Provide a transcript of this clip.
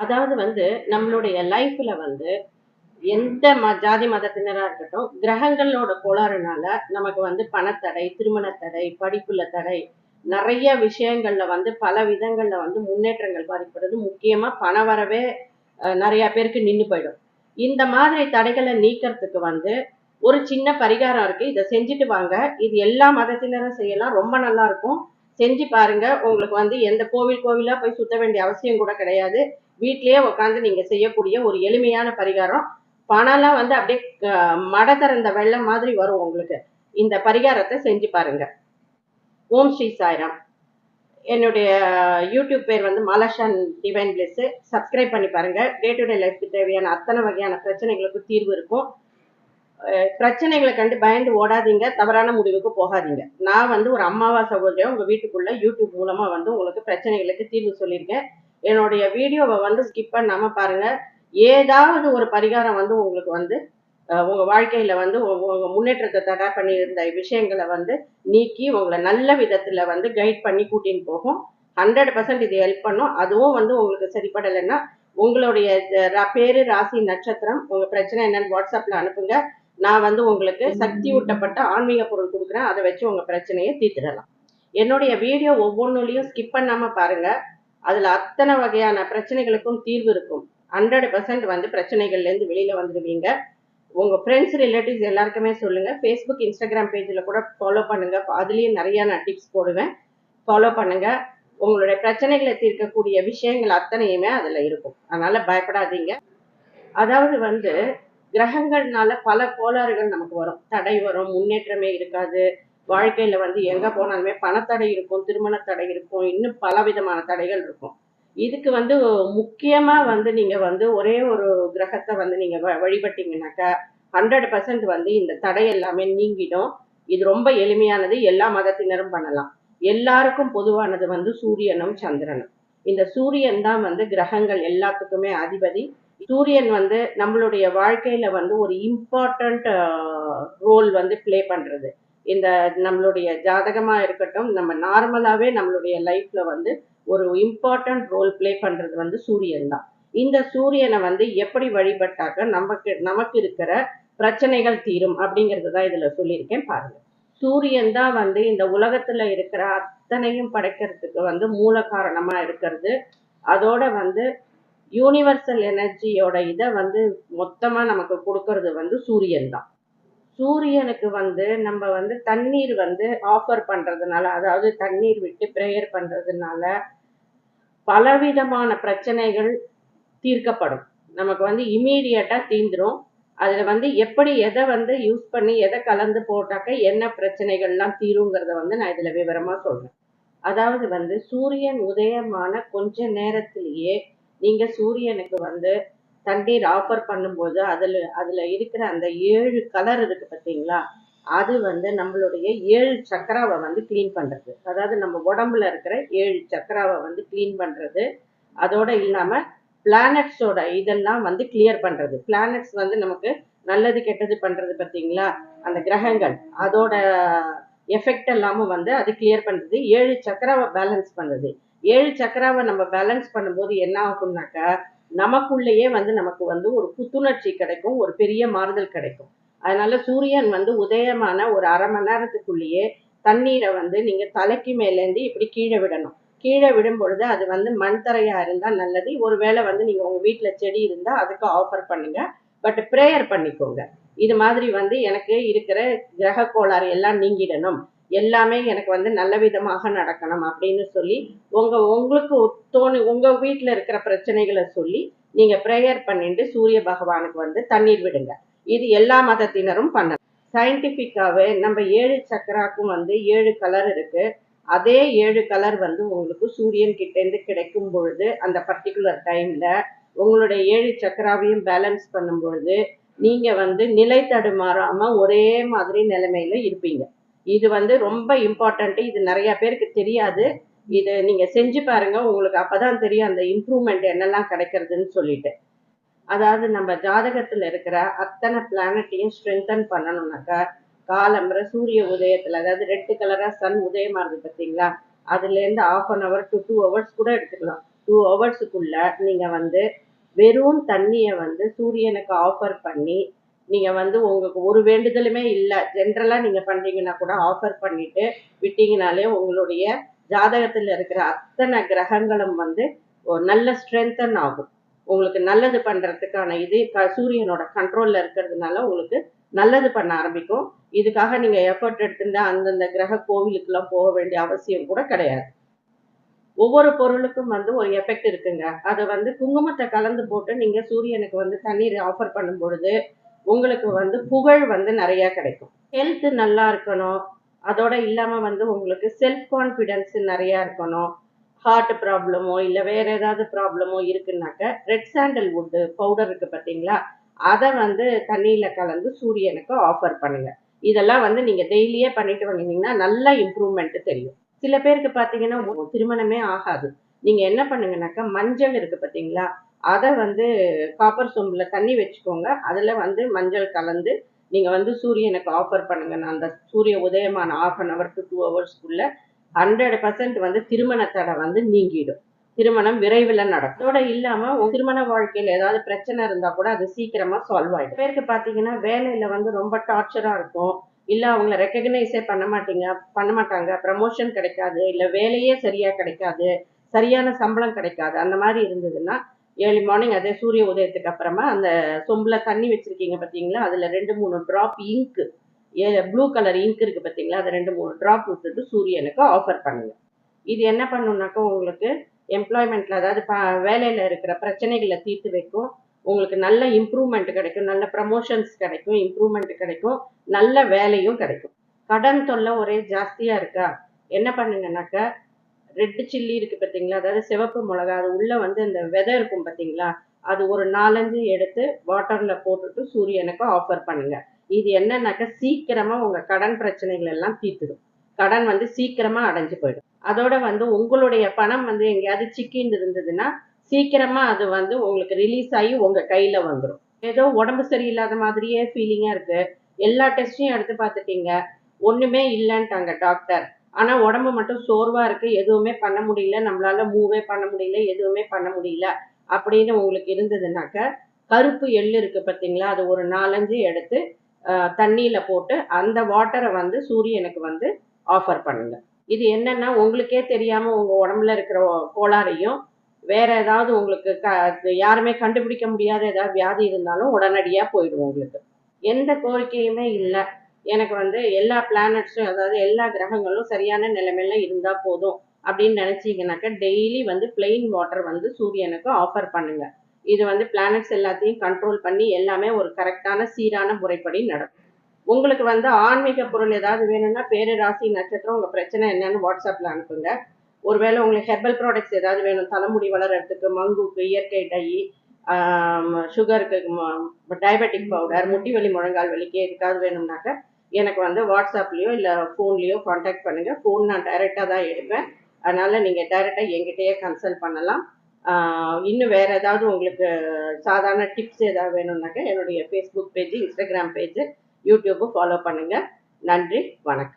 அதாவது வந்து நம்மளுடைய லைஃப்ல வந்து எந்த ம ஜாதி மதத்தினரா இருக்கட்டும் கிரகங்களோட கோளாறுனால நமக்கு வந்து பணத்தடை திருமண தடை படிப்புல தடை நிறைய விஷயங்கள்ல வந்து பல விதங்கள்ல வந்து முன்னேற்றங்கள் பாதிப்படுது முக்கியமா பண வரவே நிறைய பேருக்கு நின்று போயிடும். இந்த மாதிரி தடைகளை நீக்கிறதுக்கு வந்து ஒரு சின்ன பரிகாரம் இருக்கு. இதை செஞ்சுட்டு வாங்க. இது எல்லா மதத்தினரும் செய்யலாம். ரொம்ப நல்லா இருக்கும். செஞ்சு பாருங்க. உங்களுக்கு வந்து எந்த கோவில் கோவிலா போய் சுத்த வேண்டிய அவசியம் கூட கிடையாது. வீட்லயே உட்காந்து நீங்க செய்யக்கூடிய ஒரு எளிமையான பரிகாரம். பணம்லாம் வந்து அப்படியே அஹ், திறந்த வெள்ளம் மாதிரி வரும் உங்களுக்கு. இந்த பரிகாரத்தை செஞ்சு பாருங்க. ஓம் ஸ்ரீ சாய்ராம். என்னுடைய யூடியூப் பேர் வந்து மாலாஷான் டிவைன் பிளெஸ். சப்ஸ்கிரைப் பண்ணி பாருங்க. டே டு டே லைஃப்க்கு தேவையான அத்தனை வகையான பிரச்சனைகளுக்கு தீர்வு இருக்கும். பிரச்சனைகளை கண்டு பயந்து ஓடாதீங்க தவறான முடிவுக்கு போகாதீங்க. நான் வந்து ஒரு அம்மாவா சகோதரியா உங்க வீட்டுக்குள்ள யூடியூப் மூலமா வந்து உங்களுக்கு பிரச்சனைகளுக்கு தீர்வு சொல்லியிருக்கேன். என்னுடைய வீடியோவை வந்து ஸ்கிப் பண்ணாம பாருங்க. ஏதாவது ஒரு பரிகாரம் வந்து உங்களுக்கு வந்து உங்கள் உங்க வாழ்க்கையில வந்து உங்க முன்னேற்றத்தை தடை பண்ணி இருந்த விஷயங்களை வந்து நீக்கி உங்களை நல்ல விதத்துல வந்து கைட் பண்ணி கூட்டின்னு போகும். ஹண்ட்ரட் பர்சன்ட் இது ஹெல்ப் பண்ணும். அதுவும் வந்து உங்களுக்கு சரிப்படலைன்னா உங்களுடைய பேரு ராசி நட்சத்திரம் உங்க பிரச்சனை என்னன்னு வாட்ஸ்அப்ல அனுப்புங்க. நான் வந்து உங்களுக்கு சக்தி ஊட்டப்பட்ட ஆன்மீக பொருள் கொடுக்குறேன். அதை வச்சு உங்க பிரச்சனையை தீர்த்திடலாம். என்னுடைய வீடியோ ஒவ்வொன்றுலையும் ஸ்கிப் பண்ணாம பாருங்க. அதுல அத்தனை வகையான பிரச்சனைகளுக்கும் தீர்வு இருக்கும். ஹண்ட்ரட் பர்சன்ட் வந்து பிரச்சனைகள்ல இருந்து வெளியில வந்துடுவீங்க. உங்க ஃப்ரெண்ட்ஸ் ரிலேட்டிவ்ஸ் எல்லாருக்குமே சொல்லுங்க. ஃபேஸ்புக் இன்ஸ்டாகிராம் பேஜ்ல கூட ஃபாலோ பண்ணுங்க. அதுலயும் நிறைய நான் டிப்ஸ் போடுவேன். ஃபாலோ பண்ணுங்க. உங்களுடைய பிரச்சனைகளை தீர்க்கக்கூடிய விஷயங்கள் அத்தனையுமே அதுல இருக்கும். அதனால பயப்படாதீங்க. அதாவது வந்து கிரகங்கள்னால பல கோளாறுகள் நமக்கு வரும். தடை வரும் முன்னேற்றமே இருக்காது. வாழ்க்கையில வந்து எங்க போனாலுமே பணத்தடை இருக்கும் திருமண தடை இருக்கும் இன்னும் பல விதமான தடைகள் இருக்கும். இதுக்கு வந்து முக்கியமா வந்து நீங்க வந்து ஒரே ஒரு கிரகத்தை வந்து நீங்க வ- வழிபட்டீங்கன்னாக்கா ஹண்ட்ரட் பர்சன்ட் வந்து இந்த தடை எல்லாமே நீங்கிடும். இது ரொம்ப எளிமையானது. எல்லா மதத்தினரும் பண்ணலாம். எல்லாருக்கும் பொதுவானது வந்து சூரியனும் சந்திரனும். இந்த சூரியன் தான் வந்து கிரகங்கள் எல்லாத்துக்குமே அதிபதி. சூரியன் வந்து நம்மளுடைய வாழ்க்கையில வந்து ஒரு இம்பார்ட்டண்ட் ரோல் வந்து ப்ளே பண்றது. இந்த நம்மளுடைய ஜாதகமா இருக்கட்டும் நம்ம நார்மலாவே நம்மளுடைய லைஃப்ல வந்து ஒரு இம்பார்ட்டன்ட் ரோல் ப்ளே பண்றது வந்து சூரியன் தான். இந்த சூரியனை வந்து எப்படி வழிபட்டாக்க நமக்கு நமக்கு இருக்கிற பிரச்சனைகள் தீரும் அப்படிங்கிறது தான் இதுல சொல்லியிருக்கேன் பாருங்க. சூரியன் தான் வந்து இந்த உலகத்துல இருக்கிற அத்தனையும் படைக்கிறதுக்கு வந்து மூல காரணமா இருக்கிறது. அதோட வந்து யூனிவர்சல் எனர்ஜியோட இதை வந்து மொத்தமாக நமக்கு கொடுக்கறது வந்து சூரியன் தான். சூரியனுக்கு வந்து நம்ம வந்து தண்ணீர் வந்து ஆஃபர் பண்ணுறதுனால அதாவது தண்ணீர் விட்டு ப்ரேயர் பண்ணுறதுனால பலவிதமான பிரச்சனைகள் தீர்க்கப்படும். நமக்கு வந்து இமீடியட்டாக தீந்துடும் அதில் வந்து எப்படி எதை வந்து யூஸ் பண்ணி எதை கலந்து போட்டாக்க என்ன பிரச்சனைகள்லாம் தீருங்கிறத வந்து நான் இதில் விவரமாக சொல்கிறேன் அதாவது வந்து சூரியன் உதயமான கொஞ்ச நேரத்திலேயே நீங்க சூரியனுக்கு வந்து தண்ணீர் ஆஃபர் பண்ணும்போது அதுல அதுல இருக்கிற அந்த ஏழு கலர் இருக்கு பார்த்தீங்களா? அது வந்து நம்மளுடைய ஏழு சக்கராவை வந்து க்ளீன் பண்றது. அதாவது நம்ம உடம்புல இருக்கிற ஏழு சக்கராவை வந்து க்ளீன் பண்றது. அதோட இல்லாம பிளானட்ஸோட இதெல்லாம் வந்து கிளியர் பண்றது. பிளானட்ஸ் வந்து நமக்கு நல்லது கெட்டது பண்றது பார்த்தீங்களா? அந்த கிரகங்கள். அதோட எஃபெக்ட் எல்லாமும் வந்து அது கிளியர் பண்றது. ஏழு சக்கராவை பேலன்ஸ் பண்ணுறது ஏழு சக்கராவை நம்ம பேலன்ஸ் பண்ணும்போது என்ன ஆகும்னாக்கா நமக்குள்ளேயே வந்து நமக்கு வந்து ஒரு புத்துணர்ச்சி கிடைக்கும் ஒரு பெரிய மாறுதல் கிடைக்கும். அதனால சூரியன் வந்து உதயமான ஒரு அரை மணி நேரத்துக்குள்ளேயே தண்ணீரை வந்து நீங்க தலைக்கு மேலேருந்து இப்படி கீழே விடணும். கீழே விடும் பொழுது அது வந்து மண் தரையா இருந்தால் நல்லது. ஒருவேளை வந்து நீங்க உங்க வீட்டில் செடி இருந்தா அதுக்கு ஆஃபர் பண்ணுங்க. பட் ப்ரேயர் பண்ணிக்கோங்க. இது மாதிரி வந்து எனக்கு இருக்கிற கிரக கோளாறு எல்லாம் நீங்கிடணும். எல்லாமே எனக்கு வந்து நல்ல விதமாக நடக்கணும் அப்படின்னு சொல்லி உங்க உங்களுக்கு தோணு உங்க வீட்டில் இருக்கிற பிரச்சனைகளை சொல்லி நீங்க ப்ரேயர் பண்ணிட்டு சூரிய பகவானுக்கு வந்து தண்ணீர் விடுங்க. இது எல்லா மதத்தினரும் பண்ணலாம். சயின்டிஃபிக்காகவே நம்ம ஏழு சக்கராக்கும் வந்து ஏழு கலர் இருக்கு. அதே ஏழு கலர் வந்து உங்களுக்கு சூரியன் கிட்டேருந்து கிடைக்கும் பொழுது அந்த பர்டிகுலர் டைம்ல உங்களுடைய ஏழு சக்கராவையும் பேலன்ஸ் பண்ணும் பொழுது நீங்க வந்து நிலை தடுமாறாம ஒரே மாதிரி நிலைமையில இருப்பீங்க. இது வந்து ரொம்ப இம்பார்ட்டண்ட்டு இது நிறைய பேருக்கு தெரியாது. இது நீங்கள் செஞ்சு பாருங்கள் உங்களுக்கு அப்போ தான் தெரியும் அந்த இம்ப்ரூவ்மெண்ட் என்னெல்லாம் கிடைக்கிறதுன்னு சொல்லிட்டு. அதாவது நம்ம ஜாதகத்தில் இருக்கிற அத்தனை பிளானட்டையும் ஸ்ட்ரென்தன் பண்ணணும்னாக்கா காலம்பர சூரிய உதயத்தில் அதாவது ரெட்டு கலராக சன் உதயமாகுது பார்த்தீங்களா? அதுலேருந்து half an hour to two hours கூட எடுத்துக்கலாம். டூ ஹவர்ஸுக்குள்ளே நீங்கள் வந்து வெறும் தண்ணியை வந்து சூரியனுக்கு ஆஃபர் பண்ணி நீங்கள் வந்து உங்களுக்கு ஒரு வேண்டுதலுமே இல்லை. ஜென்ரலாக நீங்கள் பண்றீங்கன்னா கூட ஆஃபர் பண்ணிட்டு விட்டீங்கனாலே உங்களுடைய ஜாதகத்தில் இருக்கிற அத்தனை கிரகங்களும் வந்து நல்ல ஸ்ட்ரென்தன் ஆகும். உங்களுக்கு நல்லது பண்ணுறதுக்கான இது க- சூரியனோட கண்ட்ரோலில் இருக்கிறதுனால உங்களுக்கு நல்லது பண்ண ஆரம்பிக்கும். இதுக்காக நீங்கள் எஃபர்ட் எடுத்துட்டு அந்தந்த கிரக கோவிலுக்கெல்லாம் போக வேண்டிய அவசியம் கூட கிடையாது. ஒவ்வொரு பொருளுக்கும் வந்து ஒரு எஃபெக்ட் இருக்குங்க. அதை வந்து குங்குமத்தை கலந்து போட்டு நீங்கள் சூரியனுக்கு வந்து தண்ணீர் ஆஃபர் பண்ணும் பொழுது உங்களுக்கு வந்து புகழ் வந்து நிறைய கிடைக்கும். ஹெல்த் நல்லா இருக்கணும். அதோட இல்லாமல் வந்து உங்களுக்கு செல்ஃப் கான்ஃபிடென்ஸ் நிறைய இருக்கணும். ஹார்ட் ப்ராப்ளமோ இல்லை வேற ஏதாவது ப்ராப்ளமோ இருக்குன்னாக்க ரெட் சாண்டல் வுட்டு பவுடர் இருக்கு பார்த்தீங்களா? அதை வந்து தண்ணியில் கலந்து சூரியனுக்கு ஆஃபர் பண்ணுங்க. இதெல்லாம் வந்து நீங்க டெய்லியே பண்ணிட்டு வந்தீங்கன்னா நல்லா இம்ப்ரூவ்மெண்ட் தெரியும். சில பேருக்கு பார்த்தீங்கன்னா திருமணமே ஆகாது. நீங்க என்ன பண்ணுங்கனாக்கா மஞ்சள் இருக்கு பார்த்தீங்களா? அதை வந்து காப்பர் சொம்பில் தண்ணி வச்சுக்கோங்க. அதில் வந்து மஞ்சள் கலந்து நீங்கள் வந்து சூரியனுக்கு ஆஃபர் பண்ணுங்க. நான் அந்த சூரிய உதயமான half an hour to two ஹவர்ஸ்க்குள்ள hundred percent வந்து திருமண தடை வந்து நீங்கிடும். திருமணம் விரைவில் நடக்கும். அதோட திருமண வாழ்க்கையில் ஏதாவது பிரச்சனை இருந்தால் கூட அது சீக்கிரமாக சால்வ் ஆகிடும் பேருக்கு பார்த்தீங்கன்னா வேலையில் வந்து ரொம்ப டார்ச்சராக இருக்கும். இல்லை அவங்கள ரெக்கக்னைஸே பண்ண மாட்டீங்க பண்ண மாட்டாங்க. ப்ரமோஷன் கிடைக்காது. இல்லை வேலையே சரியாக கிடைக்காது. சரியான சம்பளம் கிடைக்காது. அந்த மாதிரி இருந்ததுன்னா ஏர்லி மார்னிங் அதே சூரிய உதயத்துக்கு அப்புறமா அந்த சொம்பில் தண்ணி வச்சுருக்கீங்க பார்த்தீங்களா அதில் ரெண்டு மூணு drop a blue colour ink இருக்குது பார்த்தீங்களா அதை ரெண்டு மூணு ட்ராப் விட்டுட்டு சூரியனுக்கு ஆஃபர் பண்ணுங்க. இது என்ன பண்ணுனாக்கா உங்களுக்கு எம்ப்ளாய்மெண்ட்டில் அதாவது ப- இருக்கிற பிரச்சனைகளை தீர்த்து வைக்கும். உங்களுக்கு நல்ல இம்ப்ரூவ்மெண்ட் கிடைக்கும் நல்ல ப்ரமோஷன்ஸ் கிடைக்கும் இம்ப்ரூவ்மெண்ட் கிடைக்கும் நல்ல வேலையும் கிடைக்கும். கடன் தொல்லை ஒரே ஜாஸ்தியாக இருக்கா? என்ன பண்ணுங்கனாக்கா ரெட் சில்லி இருக்கு பார்த்தீங்களா அதாவது சிவப்பு மிளகா அது உள்ள வந்து இந்த விதை இருக்கும் பார்த்தீங்களா அது ஒரு நாலஞ்சு எடுத்து வாட்டர்ல போட்டுட்டு சூரியனுக்கு ஆஃபர் பண்ணுங்க. இது என்னன்னாக்கா சீக்கிரமா உங்க கடன் பிரச்சனைகள் எல்லாம் தீர்த்துடும். கடன் வந்து சீக்கிரமா அடைஞ்சு போயிடும். அதோட வந்து உங்களுடைய பணம் வந்து எங்கேயாவது சிக்கின்னு இருந்ததுன்னா சீக்கிரமா அது வந்து உங்களுக்கு ரிலீஸ் ஆகி உங்க கையில வந்துடும் ஏதோ உடம்பு சரியில்லாத மாதிரியே ஃபீலிங்கா இருக்கு. எல்லா டெஸ்டையும் எடுத்து பார்த்துட்டீங்க. ஒண்ணுமே இல்லைன்ட்டாங்க டாக்டர் ஆனா உடம்பு மட்டும் சோர்வா இருக்கு. எதுவுமே பண்ண முடியல. நம்மளால மூவே பண்ண முடியல. எதுவுமே பண்ண முடியல. அப்படின்னு உங்களுக்கு இருந்ததுனாக்க கருப்பு எள்ளு இருக்கு பார்த்தீங்களா அது ஒரு நாலஞ்சு எடுத்து தண்ணியில் தண்ணியில போட்டு அந்த வாட்டரை வந்து சூரியனுக்கு வந்து ஆஃபர் பண்ணுங்க. இது என்னன்னா உங்களுக்கே தெரியாம உங்க உடம்புல இருக்கிற கோளாறையும் வேற ஏதாவது உங்களுக்கு க யாருமே கண்டுபிடிக்க முடியாத ஏதாவது வியாதி இருந்தாலும் உடனடியா போயிடும் உங்களுக்கு. எந்த கோரிக்கையுமே இல்லை. எனக்கு வந்து எல்லா பிளானட்ஸும் அதாவது எல்லா கிரகங்களும் சரியான நிலைமையில இருந்தா போதும் அப்படின்னு நினைச்சீங்கன்னாக்க டெய்லி வந்து பிளெயின் வாட்டர் வந்து சூரியனுக்கு ஆஃபர் பண்ணுங்க. இது வந்து பிளானட்ஸ் எல்லாத்தையும் கண்ட்ரோல் பண்ணி எல்லாமே ஒரு கரெக்டான சீரான முறைப்படி நடக்கும். உங்களுக்கு வந்து ஆன்மீக பொருள் ஏதாவது வேணும்னா பேரு ராசி நட்சத்திரம் உங்க பிரச்சனை என்னன்னு வாட்ஸ்அப்ல அனுப்புங்க. ஒருவேளை உங்களுக்கு ஹெர்பல் ப்ராடக்ட்ஸ் ஏதாவது வேணும் தலைமுடி வளர்றதுக்கு மங்குக்கு இயற்கை டை சுகருக்கு டயபெட்டிக் பவுடர் முட்டி வலி முழங்கால் வலிக்கு எதுக்காவது வேணும்னாக்க எனக்கு வந்து வாட்ஸ்அப்லேயோ இல்லை ஃபோன்லேயோ காண்டாக்ட் பண்ணுங்கள் ஃபோன் நான் டைரெக்டாக தான் எடுப்பேன். அதனால் நீங்கள் டைரெக்டாக எங்கிட்டயே கன்சல்ட் பண்ணலாம். இன்னும் வேறு ஏதாவது உங்களுக்கு சாதாரண டிப்ஸ் ஏதாவது வேணும்னாக்க என்னுடைய Facebook page Instagram page YouTube follow பண்ணுங்கள் நன்றி வணக்கம்.